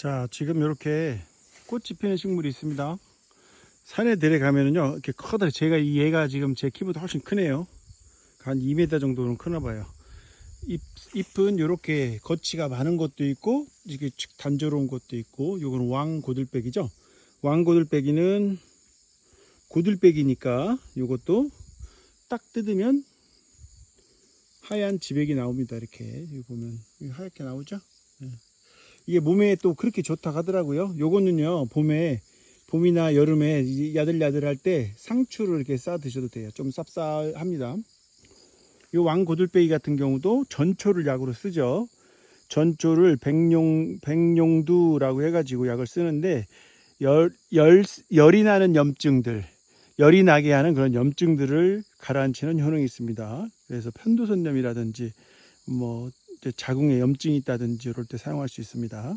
자, 지금 이렇게 꽃이 피는 식물이 있습니다. 산에 내려가면은요, 이렇게 커다. 제가 이 얘가 지금 제 키보다 훨씬 크네요. 한 2m 정도는 크나 봐요. 잎, 잎은 이렇게 거치가 많은 것도 있고, 이게 쭉 단조로운 것도 있고, 요거는 왕고들빼기죠. 왕고들빼기는 고들빼기니까 요것도 딱 뜯으면 하얀 지백이 나옵니다. 이렇게 여기 보면 하얗게 나오죠. 예. 이게 몸에 또 그렇게 좋다 하더라고요. 요거는요 봄에 봄이나 여름에 이 야들야들할 때 상추를 이렇게 싸 드셔도 돼요. 좀 쌉싸합니다. 요 왕고들빼기 같은 경우도 전초를 약으로 쓰죠. 전초를 백용 백용두라고 해가지고 약을 쓰는데 열, 열 열이 나는 염증들 열이 나게 하는 그런 염증들을 가라앉히는 효능이 있습니다. 그래서 편도선염이라든지 뭐 자궁에 염증이 있다든지 이럴 때 사용할 수 있습니다.